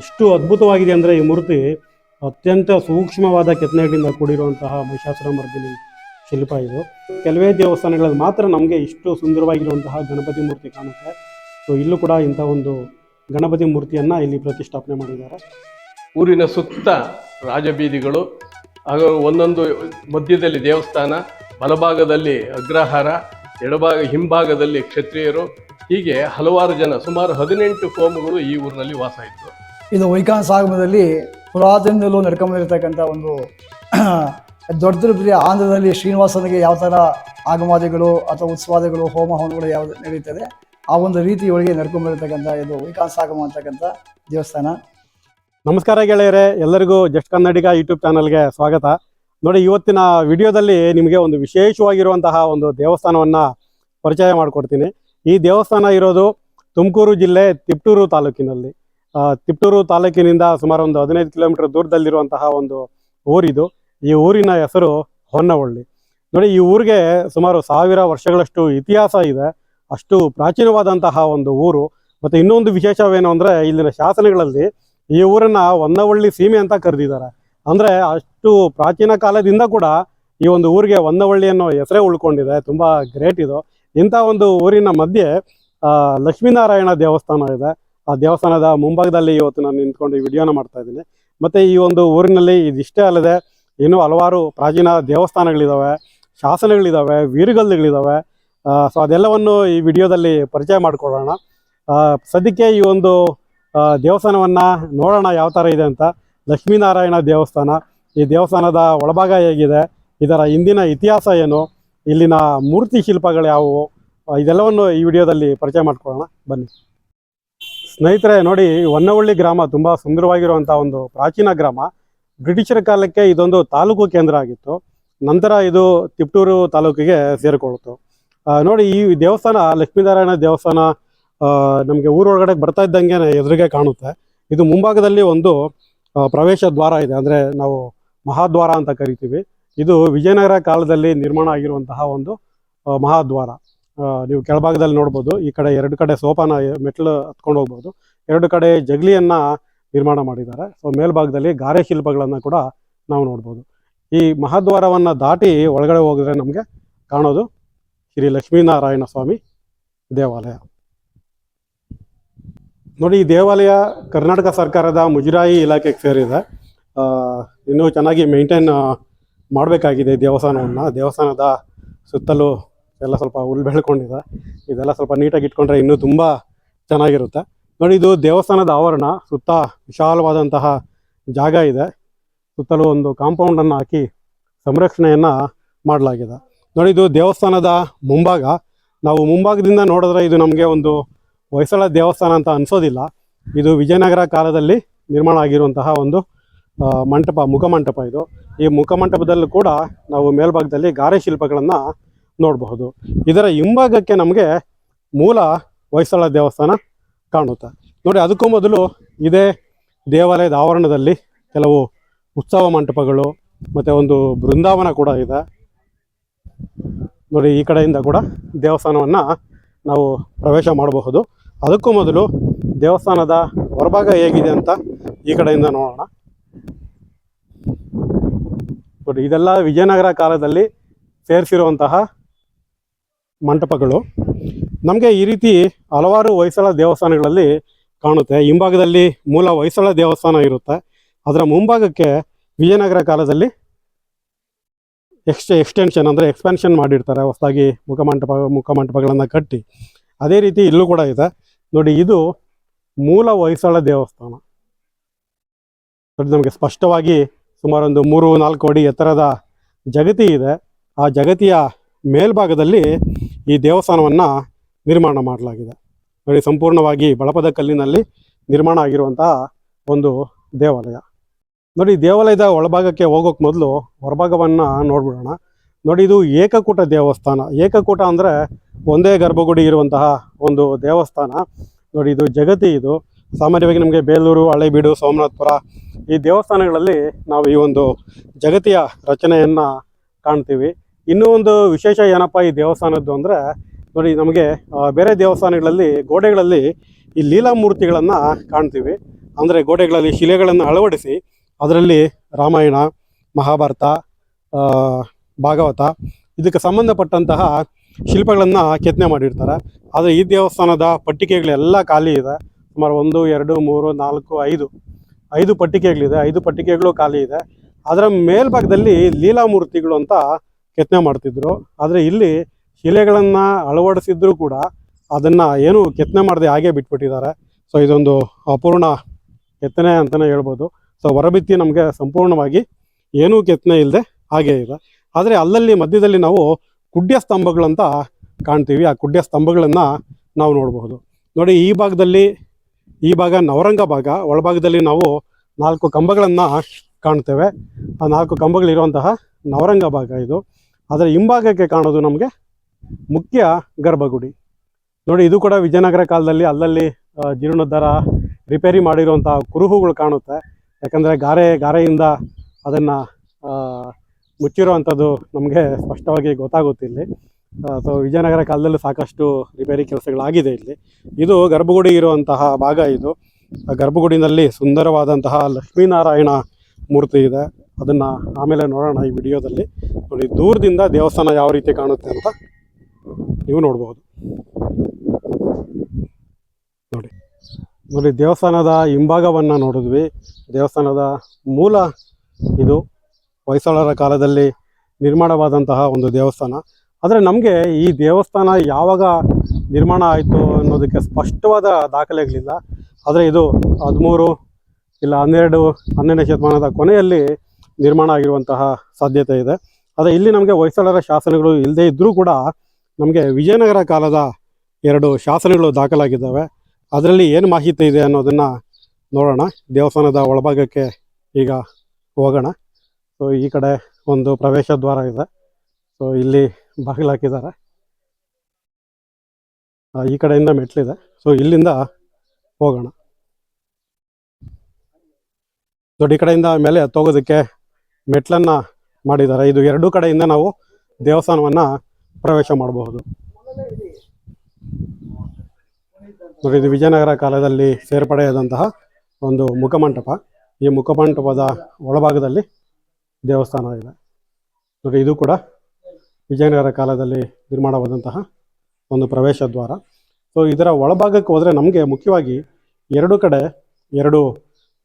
ಇಷ್ಟು ಅದ್ಭುತವಾಗಿದೆ ಅಂದರೆ ಈ ಮೂರ್ತಿ ಅತ್ಯಂತ ಸೂಕ್ಷ್ಮವಾದ ಕೆತ್ತನೆಗಳಿಂದ ಕೂಡಿರುವಂತಹ ಮಹಿಷಾಸುರ ಮರ್ದಿನಿ ಶಿಲ್ಪ ಇದು. ಕೆಲವೇ ದೇವಸ್ಥಾನಗಳಲ್ಲಿ ಮಾತ್ರ ನಮಗೆ ಇಷ್ಟು ಸುಂದರವಾಗಿರುವಂತಹ ಗಣಪತಿ ಮೂರ್ತಿ ಕಾಣುತ್ತೆ. ಸೊ ಇಲ್ಲೂ ಕೂಡ ಇಂಥ ಒಂದು ಗಣಪತಿ ಮೂರ್ತಿಯನ್ನು ಇಲ್ಲಿ ಪ್ರತಿಷ್ಠಾಪನೆ ಮಾಡಿದ್ದಾರೆ. ಊರಿನ ಸುತ್ತ ರಾಜಬೀದಿಗಳು, ಹಾಗೂ ಒಂದೊಂದು ಮಧ್ಯದಲ್ಲಿ ದೇವಸ್ಥಾನ, ಬಲಭಾಗದಲ್ಲಿ ಅಗ್ರಹಾರ, ಎಡಭಾಗ, ಹಿಂಭಾಗದಲ್ಲಿ ಕ್ಷತ್ರಿಯರು, ಹೀಗೆ ಹಲವಾರು ಜನ, ಸುಮಾರು ಹದಿನೆಂಟು ಕೋಮುಗಳು ಈ ಊರಿನಲ್ಲಿ ವಾಸ ಇತ್ತು ಇದು ವೈಕಾನ್ ಸಾಗಮದಲ್ಲಿ ಪುರಾತನದಲ್ಲೂ ನಡ್ಕೊಂಬಂದಿರತಕ್ಕಂಥ ಒಂದು ದೊಡ್ಡ ಆಂಧ್ರದಲ್ಲಿ ಶ್ರೀನಿವಾಸನಿಗೆ ಯಾವ ಥರ ಆಗಮಾದಿಗಳು ಅಥವಾ ಉತ್ಸವಾದಿಗಳು ಹೋಮ ಹೋಮಗಳು ಯಾವ್ದು ನಡೀತದೆ ಆ ಒಂದು ರೀತಿ ಒಳಗೆ ನಡ್ಕೊಂಬಂದಿರತಕ್ಕಂಥ ಇದು ವೈಕಾನ್ ಸಾಗಮ ಅಂತಕ್ಕಂಥ ದೇವಸ್ಥಾನ. ನಮಸ್ಕಾರ ಗೆಳೆಯರೆ, ಎಲ್ಲರಿಗೂ ಜಸ್ಟ್ ಕನ್ನಡಿಗ ಯೂಟ್ಯೂಬ್ ಚಾನಲ್ಗೆ ಸ್ವಾಗತ. ನೋಡಿ, ಇವತ್ತಿನ ವಿಡಿಯೋದಲ್ಲಿ ನಿಮಗೆ ಒಂದು ವಿಶೇಷವಾಗಿರುವಂತಹ ಒಂದು ದೇವಸ್ಥಾನವನ್ನು ಪರಿಚಯ ಮಾಡಿಕೊಡ್ತೀನಿ. ಈ ದೇವಸ್ಥಾನ ಇರೋದು ತುಮಕೂರು ಜಿಲ್ಲೆ ತಿಪ್ಟೂರು ತಾಲೂಕಿನಲ್ಲಿ. ತಿಪ್ಟೂರು ತಾಲೂಕಿನಿಂದ ಸುಮಾರು ಒಂದು ಹದಿನೈದು ಕಿಲೋಮೀಟರ್ ದೂರದಲ್ಲಿರುವಂತಹ ಒಂದು ಊರಿದು. ಈ ಊರಿನ ಹೆಸರು ಹೊನ್ನವಳ್ಳಿ. ನೋಡಿ, ಈ ಊರಿಗೆ ಸುಮಾರು ಸಾವಿರ ವರ್ಷಗಳಷ್ಟು ಇತಿಹಾಸ ಇದೆ. ಅಷ್ಟು ಪ್ರಾಚೀನವಾದಂತಹ ಒಂದು ಊರು. ಮತ್ತು ಇನ್ನೊಂದು ವಿಶೇಷವೇನು ಅಂದರೆ, ಇಲ್ಲಿನ ಶಾಸನಗಳಲ್ಲಿ ಈ ಊರನ್ನ ಹೊನ್ನವಳ್ಳಿ ಸೀಮೆ ಅಂತ ಕರೆದಿದ್ದಾರೆ. ಅಂದರೆ, ಅಷ್ಟು ಪ್ರಾಚೀನ ಕಾಲದಿಂದ ಕೂಡ ಈ ಒಂದು ಊರಿಗೆ ಹೊನ್ನವಳ್ಳಿ ಅನ್ನೋ ಹೆಸರೇ ಉಳ್ಕೊಂಡಿದೆ. ತುಂಬ ಗ್ರೇಟ್ ಇದು. ಇಂಥ ಒಂದು ಊರಿನ ಮಧ್ಯೆ ಲಕ್ಷ್ಮೀನಾರಾಯಣ ದೇವಸ್ಥಾನ ಇದೆ. ಆ ದೇವಸ್ಥಾನದ ಮುಂಭಾಗದಲ್ಲಿ ಇವತ್ತು ನಾನು ನಿಂತ್ಕೊಂಡು ಈ ವಿಡಿಯೋನ ಮಾಡ್ತಾ ಇದ್ದೀನಿ. ಮತ್ತೆ ಈ ಒಂದು ಊರಿನಲ್ಲಿ ಇದಿಷ್ಟೇ ಅಲ್ಲದೆ ಇನ್ನೂ ಹಲವಾರು ಪ್ರಾಚೀನ ದೇವಸ್ಥಾನಗಳಿದ್ದಾವೆ ಶಾಸನಗಳಿದ್ದಾವೆ ವೀರಗಲ್ಲುಗಳಿದ್ದಾವೆ ಸೊ ಅದೆಲ್ಲವನ್ನು ಈ ವಿಡಿಯೋದಲ್ಲಿ ಪರಿಚಯ ಮಾಡಿಕೊಡೋಣ ಸದ್ಯಕ್ಕೆ ಈ ಒಂದು ದೇವಸ್ಥಾನವನ್ನು ನೋಡೋಣ ಯಾವ ಥರ ಇದೆ ಅಂತ. ಲಕ್ಷ್ಮೀನಾರಾಯಣ ದೇವಸ್ಥಾನ. ಈ ದೇವಸ್ಥಾನದ ಒಳಭಾಗ ಹೇಗಿದೆ, ಇದರ ಹಿಂದಿನ ಇತಿಹಾಸ ಏನು, ಇಲ್ಲಿನ ಮೂರ್ತಿ ಶಿಲ್ಪಗಳು ಯಾವುವು ಇದೆಲ್ಲವನ್ನು ಈ ವಿಡಿಯೋದಲ್ಲಿ ಪರಿಚಯ ಮಾಡ್ಕೊಳ್ಳೋಣ. ಬನ್ನಿ. ಸ್ನೇಹಿತರೆ, ನೋಡಿ ಹೊನ್ನವಳ್ಳಿ ಗ್ರಾಮ ತುಂಬ ಸುಂದರವಾಗಿರುವಂಥ ಒಂದು ಪ್ರಾಚೀನ ಗ್ರಾಮ. ಬ್ರಿಟಿಷರ ಕಾಲಕ್ಕೆ ಇದೊಂದು ತಾಲೂಕು ಕೇಂದ್ರ ಆಗಿತ್ತು. ನಂತರ ಇದು ತಿಪ್ಟೂರು ತಾಲೂಕಿಗೆ ಸೇರಿಕೊಳ್ತು. ನೋಡಿ, ಈ ದೇವಸ್ಥಾನ, ಲಕ್ಷ್ಮೀನಾರಾಯಣ ದೇವಸ್ಥಾನ ನಮಗೆ ಊರೊಳಗಡೆ ಬರ್ತಾ ಇದ್ದಂಗೆ ಎದುರಿಗೆ ಕಾಣುತ್ತೆ. ಇದು ಮುಂಭಾಗದಲ್ಲಿ ಒಂದು ಪ್ರವೇಶ ದ್ವಾರ ಇದೆ. ಅಂದರೆ, ನಾವು ಮಹಾದ್ವಾರ ಅಂತ ಕರಿತೀವಿ. ಇದು ವಿಜಯನಗರ ಕಾಲದಲ್ಲಿ ನಿರ್ಮಾಣ ಆಗಿರುವಂತಹ ಒಂದು ಮಹಾದ್ವಾರ. ನೀವು ಕೆಳಭಾಗದಲ್ಲಿ ನೋಡ್ಬೋದು, ಈ ಕಡೆ ಎರಡು ಕಡೆ ಸೋಪಾನ ಮೆಟ್ಲು ಹತ್ಕೊಂಡು ಹೋಗ್ಬೋದು. ಎರಡು ಕಡೆ ಜಗಲಿಯನ್ನ ನಿರ್ಮಾಣ ಮಾಡಿದ್ದಾರೆ. ಸೊ, ಮೇಲ್ಭಾಗದಲ್ಲಿ ಗಾರೆ ಶಿಲ್ಪಗಳನ್ನು ಕೂಡ ನಾವು ನೋಡ್ಬೋದು. ಈ ಮಹಾದ್ವಾರವನ್ನು ದಾಟಿ ಒಳಗಡೆ ಹೋಗಿದ್ರೆ ನಮಗೆ ಕಾಣೋದು ಶ್ರೀ ಲಕ್ಷ್ಮೀನಾರಾಯಣ ಸ್ವಾಮಿ ದೇವಾಲಯ. ನೋಡಿ, ಈ ದೇವಾಲಯ ಕರ್ನಾಟಕ ಸರ್ಕಾರದ ಮುಜರಾಯಿ ಇಲಾಖೆಗೆ ಸೇರಿದೆ. ಇನ್ನೂ ಚೆನ್ನಾಗಿ ಮೇಂಟೈನ್ ಮಾಡಬೇಕಾಗಿದೆ ದೇವಸ್ಥಾನವನ್ನು. ದೇವಸ್ಥಾನದ ಸುತ್ತಲೂ ಎಲ್ಲ ಸ್ವಲ್ಪ ಹುಲ್ ಬೆಳ್ಕೊಂಡಿದೆ. ಇದೆಲ್ಲ ಸ್ವಲ್ಪ ನೀಟಾಗಿ ಇಟ್ಕೊಂಡ್ರೆ ಇನ್ನೂ ತುಂಬ ಚೆನ್ನಾಗಿರುತ್ತೆ. ನೋಡಿ, ಇದು ದೇವಸ್ಥಾನದ ಆವರಣ. ಸುತ್ತ ವಿಶಾಲವಾದಂತಹ ಜಾಗ ಇದೆ. ಸುತ್ತಲೂ ಒಂದು ಕಾಂಪೌಂಡನ್ನು ಹಾಕಿ ಸಂರಕ್ಷಣೆಯನ್ನು ಮಾಡಲಾಗಿದೆ. ನೋಡಿ, ಇದು ದೇವಸ್ಥಾನದ ಮುಂಭಾಗ. ನಾವು ಮುಂಭಾಗದಿಂದ ನೋಡಿದ್ರೆ ಇದು ನಮಗೆ ಒಂದು ಹೊಯ್ಸಳ ದೇವಸ್ಥಾನ ಅಂತ ಅನಿಸೋದಿಲ್ಲ. ಇದು ವಿಜಯನಗರ ಕಾಲದಲ್ಲಿ ನಿರ್ಮಾಣ ಆಗಿರುವಂತಹ ಒಂದು ಮಂಟಪ, ಮುಖಮಂಟಪ ಇದು. ಈ ಮುಖಮಂಟಪದಲ್ಲೂ ಕೂಡ ನಾವು ಮೇಲ್ಭಾಗದಲ್ಲಿ ಗಾರೆ ಶಿಲ್ಪಗಳನ್ನು ನೋಡಬಹುದು. ಇದರ ಹಿಂಭಾಗಕ್ಕೆ ನಮಗೆ ಮೂಲ ಹೊಯ್ಸಳ ದೇವಸ್ಥಾನ ಕಾಣುತ್ತೆ. ನೋಡಿ, ಅದಕ್ಕೂ ಮೊದಲು ಇದೇ ದೇವಾಲಯದ ಆವರಣದಲ್ಲಿ ಕೆಲವು ಉತ್ಸವ ಮಂಟಪಗಳು ಮತ್ತು ಒಂದು ಬೃಂದಾವನ ಕೂಡ ಇದೆ. ನೋಡಿ, ಈ ಕಡೆಯಿಂದ ಕೂಡ ದೇವಸ್ಥಾನವನ್ನು ನಾವು ಪ್ರವೇಶ ಮಾಡಬಹುದು. ಅದಕ್ಕೂ ಮೊದಲು ದೇವಸ್ಥಾನದ ಹೊರಭಾಗ ಹೇಗಿದೆ ಅಂತ ಈ ಕಡೆಯಿಂದ ನೋಡೋಣ. ನೋಡಿ, ಇದೆಲ್ಲ ವಿಜಯನಗರ ಕಾಲದಲ್ಲಿ ಸೇರಿಸಿರುವಂತಹ ಮಂಟಪಗಳು. ನಮಗೆ ಈ ರೀತಿ ಹಲವಾರು ಹೊಯ್ಸಳ ದೇವಸ್ಥಾನಗಳಲ್ಲಿ ಕಾಣುತ್ತೆ. ಹಿಂಭಾಗದಲ್ಲಿ ಮೂಲ ಹೊಯ್ಸಳ ದೇವಸ್ಥಾನ ಇರುತ್ತೆ. ಅದರ ಮುಂಭಾಗಕ್ಕೆ ವಿಜಯನಗರ ಕಾಲದಲ್ಲಿ ಎಕ್ಸ್, ಎಕ್ಸ್ಟೆನ್ಷನ್ ಅಂದರೆ ಎಕ್ಸ್ಪೆನ್ಷನ್ ಮಾಡಿರ್ತಾರೆ. ಹೊಸದಾಗಿ ಮುಖಮಂಟಪ, ಮುಖಮಂಟಪಗಳನ್ನು ಕಟ್ಟಿ. ಅದೇ ರೀತಿ ಇಲ್ಲೂ ಕೂಡ ಇದೆ. ನೋಡಿ, ಇದು ಮೂಲ ಹೊಯ್ಸಳ ದೇವಸ್ಥಾನ. ನೋಡಿ, ನಮಗೆ ಸ್ಪಷ್ಟವಾಗಿ ಸುಮಾರೊಂದು ಮೂರು ನಾಲ್ಕು ಅಡಿ ಎತ್ತರದ ಜಗತಿ ಇದೆ. ಆ ಜಗತಿಯ ಮೇಲ್ಭಾಗದಲ್ಲಿ ಈ ದೇವಸ್ಥಾನವನ್ನು ನಿರ್ಮಾಣ ಮಾಡಲಾಗಿದೆ. ನೋಡಿ, ಸಂಪೂರ್ಣವಾಗಿ ಬಳಪದ ಕಲ್ಲಿನಲ್ಲಿ ನಿರ್ಮಾಣ ಆಗಿರುವಂತಹ ಒಂದು ದೇವಾಲಯ. ನೋಡಿ, ದೇವಾಲಯದ ಒಳಭಾಗಕ್ಕೆ ಹೋಗೋಕೆ ಮೊದಲು ಹೊರಭಾಗವನ್ನು ನೋಡ್ಬಿಡೋಣ. ನೋಡಿ, ಇದು ಏಕಕೂಟ ದೇವಸ್ಥಾನ. ಏಕಕೂಟ ಅಂದರೆ ಒಂದೇ ಗರ್ಭಗುಡಿ ಇರುವಂತಹ ಒಂದು ದೇವಸ್ಥಾನ. ನೋಡಿ, ಇದು ಜಗತಿ ಇದು. ಸಾಮಾನ್ಯವಾಗಿ ನಮಗೆ ಬೇಲೂರು, ಹಳೆಬೀಡು, ಸೋಮನಾಥಪುರ ಈ ದೇವಸ್ಥಾನಗಳಲ್ಲಿ ನಾವು ಈ ಒಂದು ಜಗತಿಯ ರಚನೆಯನ್ನು ಕಾಣ್ತೀವಿ. ಇನ್ನೂ ಒಂದು ವಿಶೇಷ ಏನಪ್ಪ ಈ ದೇವಸ್ಥಾನದ್ದು ಅಂದರೆ, ನೋಡಿ ನಮಗೆ ಬೇರೆ ದೇವಸ್ಥಾನಗಳಲ್ಲಿ, ಗೋಡೆಗಳಲ್ಲಿ ಈ ಲೀಲಾ ಮೂರ್ತಿಗಳನ್ನು ಕಾಣ್ತೀವಿ. ಅಂದರೆ ಗೋಡೆಗಳಲ್ಲಿ ಶಿಲೆಗಳನ್ನು ಅಳವಡಿಸಿ, ಅದರಲ್ಲಿ ರಾಮಾಯಣ, ಮಹಾಭಾರತ ಭಾಗವತ, ಇದಕ್ಕೆ ಸಂಬಂಧಪಟ್ಟಂತಹ ಶಿಲ್ಪಗಳನ್ನು ಕೆತ್ತನೆ ಮಾಡಿರ್ತಾರೆ. ಆದರೆ ಈ ದೇವಸ್ಥಾನದ ಪಟ್ಟಿಕೆಗಳೆಲ್ಲ ಖಾಲಿ ಇದೆ. ಸುಮಾರು ಒಂದು, ಎರಡು, ಮೂರು, ನಾಲ್ಕು, ಐದು ಐದು ಪಟ್ಟಿಕೆಗಳಿದೆ. ಐದು ಪಟ್ಟಿಕೆಗಳು ಖಾಲಿ ಇದೆ. ಅದರ ಮೇಲ್ಭಾಗದಲ್ಲಿ ಲೀಲಾ ಮೂರ್ತಿಗಳು ಅಂತ ಕೆತ್ತನೆ ಮಾಡ್ತಿದ್ರು. ಆದರೆ ಇಲ್ಲಿ ಶಿಲೆಗಳನ್ನು ಅಳವಡಿಸಿದ್ರು ಕೂಡ ಅದನ್ನು ಏನು ಕೆತ್ತನೆ ಮಾಡದೆ ಹಾಗೆ ಬಿಟ್ಬಿಟ್ಟಿದ್ದಾರೆ. ಸೊ ಇದೊಂದು ಅಪೂರ್ಣ ಕೆತ್ತನೆ ಅಂತಲೇ ಹೇಳ್ಬೋದು. ಸೊ ಹೊರಭಿತ್ತಿ ನಮಗೆ ಸಂಪೂರ್ಣವಾಗಿ ಏನೂ ಕೆತ್ತನೆ ಇಲ್ಲದೆ ಹಾಗೆ ಇದೆ. ಆದರೆ ಅಲ್ಲಲ್ಲಿ ಮಧ್ಯದಲ್ಲಿ ನಾವು ಕುಡ್ಯ ಸ್ತಂಭಗಳಂತ ಕಾಣ್ತೀವಿ. ಆ ಕುಡ್ಯ ಸ್ತಂಭಗಳನ್ನು ನಾವು ನೋಡಬಹುದು ನೋಡಿ, ಈ ಭಾಗದಲ್ಲಿ, ಈ ಭಾಗ ನವರಂಗ ಭಾಗ, ಒಳಭಾಗದಲ್ಲಿ ನಾವು ನಾಲ್ಕು ಕಂಬಗಳನ್ನು ಕಾಣ್ತೇವೆ. ಆ ನಾಲ್ಕು ಕಂಬಗಳಿರುವಂತಹ ನವರಂಗ ಭಾಗ ಇದು. ಅದರ ಹಿಂಭಾಗಕ್ಕೆ ಕಾಣೋದು ನಮಗೆ ಮುಖ್ಯ ಗರ್ಭಗುಡಿ. ನೋಡಿ, ಇದು ಕೂಡ ವಿಜಯನಗರ ಕಾಲದಲ್ಲಿ ಅಲ್ಲಲ್ಲಿ ಜೀರ್ಣೋದ್ಧಾರ ರಿಪೇರಿ ಮಾಡಿರುವಂಥ ಕುರುಹುಗಳು ಕಾಣುತ್ತೆ. ಯಾಕಂದರೆ ಗಾರೆ, ಗಾರೆಯಿಂದ ಅದನ್ನು ಮುಚ್ಚಿರುವಂಥದ್ದು ನಮಗೆ ಸ್ಪಷ್ಟವಾಗಿ ಗೊತ್ತಾಗುತ್ತೆ ಇಲ್ಲಿ. ಸೊ, ವಿಜಯನಗರ ಕಾಲದಲ್ಲಿ ಸಾಕಷ್ಟು ರಿಪೇರಿ ಕೆಲಸಗಳಾಗಿದೆ ಇಲ್ಲಿ. ಇದು ಗರ್ಭಗುಡಿ ಇರುವಂತಹ ಭಾಗ ಇದು. ಗರ್ಭಗುಡಿನಲ್ಲಿ ಸುಂದರವಾದಂತಹ ಲಕ್ಷ್ಮೀನಾರಾಯಣ ಮೂರ್ತಿ ಇದೆ. ಅದನ್ನು ಆಮೇಲೆ ನೋಡೋಣ ಈ ವಿಡಿಯೋದಲ್ಲಿ. ನೋಡಿ, ದೂರದಿಂದ ದೇವಸ್ಥಾನ ಯಾವ ರೀತಿ ಕಾಣುತ್ತೆ ಅಂತ ನೀವು ನೋಡ್ಬೋದು. ನೋಡಿ ನೋಡಿ, ದೇವಸ್ಥಾನದ ಹಿಂಭಾಗವನ್ನು ನೋಡಿದ್ವಿ. ದೇವಸ್ಥಾನದ ಮೂಲ ಇದು ಹೊಯ್ಸಳರ ಕಾಲದಲ್ಲಿ ನಿರ್ಮಾಣವಾದಂತಹ ಒಂದು ದೇವಸ್ಥಾನ. ಆದರೆ ನಮಗೆ ಈ ದೇವಸ್ಥಾನ ಯಾವಾಗ ನಿರ್ಮಾಣ ಆಯಿತು ಅನ್ನೋದಕ್ಕೆ ಸ್ಪಷ್ಟವಾದ ದಾಖಲೆಗಳಿಲ್ಲ. ಆದರೆ ಇದು ಹದಿಮೂರು ಇಲ್ಲ ಹನ್ನೆರಡು ಹನ್ನೆರಡನೇ ಶತಮಾನದ ಕೊನೆಯಲ್ಲಿ ನಿರ್ಮಾಣ ಆಗಿರುವಂತಹ ಸಾಧ್ಯತೆ ಇದೆ. ಆದರೆ ಇಲ್ಲಿ ನಮಗೆ ಹೊಯ್ಸಳರ ಶಾಸನಗಳು ಇಲ್ಲದೇ ಇದ್ದರೂ ಕೂಡ ನಮಗೆ ವಿಜಯನಗರ ಕಾಲದ ಎರಡು ಶಾಸನಗಳು ದಾಖಲಾಗಿದ್ದಾವೆ. ಅದರಲ್ಲಿ ಏನು ಮಾಹಿತಿ ಇದೆ ಅನ್ನೋದನ್ನು ನೋಡೋಣ. ದೇವಸ್ಥಾನದ ಒಳಭಾಗಕ್ಕೆ ಈಗ ಹೋಗೋಣ. ಸೊ ಈ ಕಡೆ ಒಂದು ಪ್ರವೇಶ ದ್ವಾರ ಇದೆ. ಸೊ ಇಲ್ಲಿ ಬಾಗಿಲು ಹಾಕಿದ್ದಾರೆ. ಈ ಕಡೆಯಿಂದ ಮೆಟ್ಲಿದೆ. ಸೊ ಇಲ್ಲಿಂದ ಹೋಗೋಣ. ದೊಡ್ಡ ಕಡೆಯಿಂದ ಮೇಲೆ ಹತ್ತೋಗೋದಕ್ಕೆ ಮೆಟ್ಲನ್ನು ಮಾಡಿದ್ದಾರೆ. ಇದು ಎರಡೂ ಕಡೆಯಿಂದ ನಾವು ದೇವಸ್ಥಾನವನ್ನು ಪ್ರವೇಶ ಮಾಡಬಹುದು. ನೋಡಿ, ಇದು ವಿಜಯನಗರ ಕಾಲದಲ್ಲಿ ಸೇರ್ಪಡೆಯಾದಂತಹ ಒಂದು ಮುಖಮಂಟಪ. ಈ ಮುಖಮಂಟಪದ ಒಳಭಾಗದಲ್ಲಿ ದೇವಸ್ಥಾನ ಇದೆ. ನೋಡಿ, ಇದು ಕೂಡ ವಿಜಯನಗರ ಕಾಲದಲ್ಲಿ ನಿರ್ಮಾಣವಾದಂತಹ ಒಂದು ಪ್ರವೇಶ ದ್ವಾರ. ಸೊ ಇದರ ಒಳಭಾಗಕ್ಕೆ ಹೋದರೆ ನಮಗೆ ಮುಖ್ಯವಾಗಿ ಎರಡು ಕಡೆ ಎರಡು